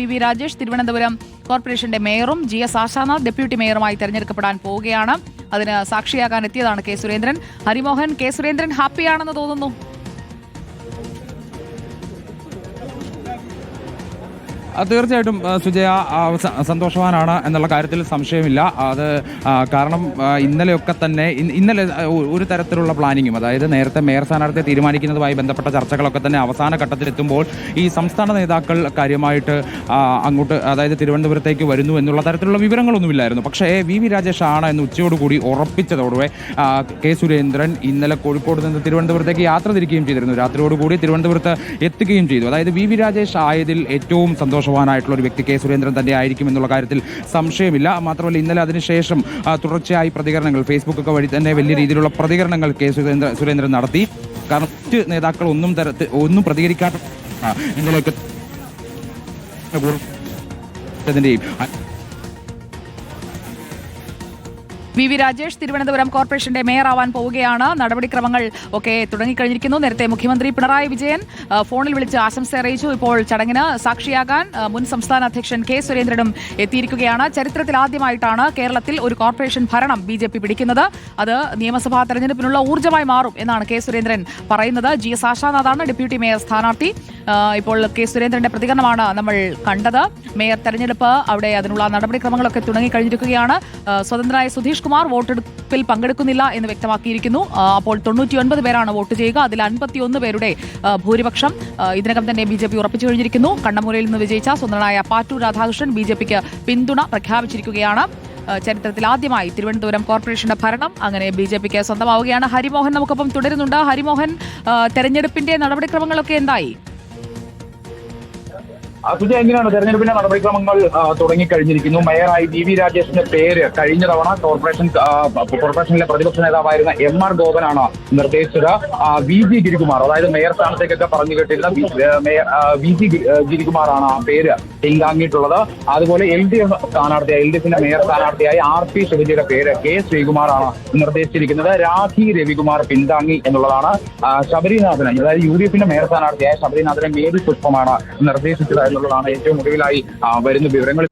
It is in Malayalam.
വി വി രാജേഷ് തിരുവനന്തപുരം കോർപ്പറേഷന്റെ മേയറും ജി എസ് ആശാനാഥ് ഡെപ്യൂട്ടി മേയറുമായി തെരഞ്ഞെടുക്കപ്പെടാൻ പോവുകയാണ്. അതിന് സാക്ഷിയാകാൻ എത്തിയതാണ് കെ സുരേന്ദ്രൻ. ഹരിമോഹൻ കെ സുരേന്ദ്രൻ ഹാപ്പിയാണെന്ന് തോന്നുന്നു. തീർച്ചയായിട്ടും സുജയ സന്തോഷവാനാണ് എന്നുള്ള കാര്യത്തിൽ സംശയമില്ല. അത് കാരണം ഇന്നലെയൊക്കെ തന്നെ ഇന്നലെ ഒരു തരത്തിലുള്ള പ്ലാനിങ്ങും അതായത് നേരത്തെ മേയർ സ്ഥാനാർത്ഥിയെ തീരുമാനിക്കുന്നതുമായി ബന്ധപ്പെട്ട ചർച്ചകളൊക്കെ തന്നെ അവസാന ഘട്ടത്തിലെത്തുമ്പോൾ ഈ സംസ്ഥാന നേതാക്കൾ കാര്യമായിട്ട് അങ്ങോട്ട് അതായത് തിരുവനന്തപുരത്തേക്ക് വരുന്നു എന്നുള്ള തരത്തിലുള്ള വിവരങ്ങളൊന്നുമില്ലായിരുന്നു. പക്ഷേ വി. വി. രാജേഷ് ആണ് എന്ന് ഉച്ചയോടുകൂടി ഉറപ്പിച്ചതോടെ കെ. സുരേന്ദ്രൻ ഇന്നലെ കോഴിക്കോട് നിന്ന് തിരുവനന്തപുരത്തേക്ക് യാത്ര തിരിക്കുകയും ചെയ്തിരുന്നു. രാത്രിയോടുകൂടി തിരുവനന്തപുരത്ത് എത്തുകയും ചെയ്തു. അതായത് വി. വി. രാജേഷ് ആയതിൽ ഏറ്റവും സന്തോഷവാനായിട്ടുള്ള ഒരു വ്യക്തി കെ സുരേന്ദ്രൻ തന്നെ ആയിരിക്കും എന്നുള്ള കാര്യത്തിൽ സംശയമില്ല. മാത്രമല്ല ഇന്നലെ അതിനുശേഷം തുടർച്ചയായി പ്രതികരണങ്ങൾ ഫേസ്ബുക്ക് ഒക്കെ വഴി തന്നെ വലിയ രീതിയിലുള്ള പ്രതികരണങ്ങൾ കെ സുരേന്ദ്ര സുരേന്ദ്രൻ നടത്തി. കാരണം മറ്റ് നേതാക്കൾ ഒന്നും തരത്തിൽ ഒന്നും പ്രതികരിക്കാത്ത ഇന്നലെയൊക്കെ വി വി രാജേഷ് തിരുവനന്തപുരം കോർപ്പറേഷന്റെ മേയറാവാൻ പോവുകയാണ്. നടപടിക്രമങ്ങൾ ഒക്കെ തുടങ്ങിക്കഴിഞ്ഞിരിക്കുന്നു. നേരത്തെ മുഖ്യമന്ത്രി പിണറായി വിജയൻ ഫോണിൽ വിളിച്ച് ആശംസ അറിയിച്ചു. ഇപ്പോൾ ചടങ്ങിന് സാക്ഷിയാകാൻ മുൻ സംസ്ഥാന അധ്യക്ഷൻ കെ സുരേന്ദ്രനും എത്തിയിരിക്കുകയാണ്. ചരിത്രത്തിൽ ആദ്യമായിട്ടാണ് കേരളത്തിൽ ഒരു കോർപ്പറേഷൻ ഭരണം ബി പിടിക്കുന്നത്. അത് നിയമസഭാ തെരഞ്ഞെടുപ്പിനുള്ള ഊർജമായി മാറും എന്നാണ് കെ സുരേന്ദ്രൻ പറയുന്നത്. ജി എസ് ആശാനാഥാണ് ഡെപ്യൂട്ടി മേയർ സ്ഥാനാർത്ഥി. ഇപ്പോൾ കെ സുരേന്ദ്രന്റെ പ്രതികരണമാണ് നമ്മൾ കണ്ടത്. മേയർ തെരഞ്ഞെടുപ്പ് അവിടെ അതിനുള്ള നടപടിക്രമങ്ങളൊക്കെ തുടങ്ങിക്കഴിഞ്ഞിരിക്കുകയാണ്. സ്വതന്ത്രനായ സുധീഷ് കുമാർ വോട്ടെടുപ്പിൽ പങ്കെടുക്കുന്നില്ല എന്ന് വ്യക്തമാക്കിയിരിക്കുന്നു. അപ്പോൾ തൊണ്ണൂറ്റിയൊൻപത് പേരാണ് വോട്ട് ചെയ്യുക. അതിൽ അൻപത്തിയൊന്ന് പേരുടെ ഭൂരിപക്ഷം ഇതിനകം തന്നെ ബി ജെ പി ഉറപ്പിച്ചു കഴിഞ്ഞിരിക്കുന്നു. കണ്ണമൂലയിൽ നിന്ന് വിജയിച്ച സ്വതന്ത്രനായ പാറ്റൂർ രാധാകൃഷ്ണൻ ബി ജെ പിക്ക് പിന്തുണ പ്രഖ്യാപിച്ചിരിക്കുകയാണ്. ചരിത്രത്തിൽ ആദ്യമായി തിരുവനന്തപുരം കോർപ്പറേഷന്റെ ഭരണം അങ്ങനെ ബി ജെ പിക്ക് സ്വന്തമാവുകയാണ്. ഹരിമോഹൻ നമുക്കൊപ്പം തുടരുന്നുണ്ട്. ഹരിമോഹൻ തെരഞ്ഞെടുപ്പിന്റെ നടപടിക്രമങ്ങളൊക്കെ എന്തായി? സുജ എങ്ങനെയാണ് തെരഞ്ഞെടുപ്പിന്റെ നടപടിക്രമങ്ങൾ തുടങ്ങിക്കഴിഞ്ഞിരിക്കുന്നു? മേയറായി വി വി രാജേഷിന്റെ പേര് കഴിഞ്ഞ തവണ കോർപ്പറേഷൻ കോർപ്പറേഷനിലെ പ്രതിപക്ഷ നേതാവായിരുന്ന എം ആർ ഗോപനാണ് നിർദ്ദേശിച്ചത്. വി ജി ഗിരികുമാർ അതായത് മേയർ സ്ഥാനത്തേക്കൊക്കെ പറഞ്ഞു കേട്ടിരുന്ന മേയർ വി ജി ഗിരികുമാറാണ് ആ പേര് പിൻവാങ്ങിയിട്ടുള്ളത്. അതുപോലെ എൽ ഡി എഫ് സ്ഥാനാർത്ഥിയായി എൽ ഡി എഫിന്റെ മേയർ സ്ഥാനാർത്ഥിയായി ആർ പി ശിവജിയുടെ പേര് കെ ശ്രീകുമാറാണ് നിർദ്ദേശിച്ചിരിക്കുന്നത്. രാഖി രവികുമാർ പിന്താങ്ങി എന്നുള്ളതാണ് ശബരിനാഥനെ അതായത് യു ഡി എഫിന്റെ മേയർ സ്ഥാനാർത്ഥിയായ ശബരിനാഥനെ മേരി പുഷ്പമാണ് നിർദ്ദേശിച്ചത്. എന്നുള്ളതാണ് ഏറ്റവും ഒടുവിലായി വരുന്ന വിവരങ്ങൾ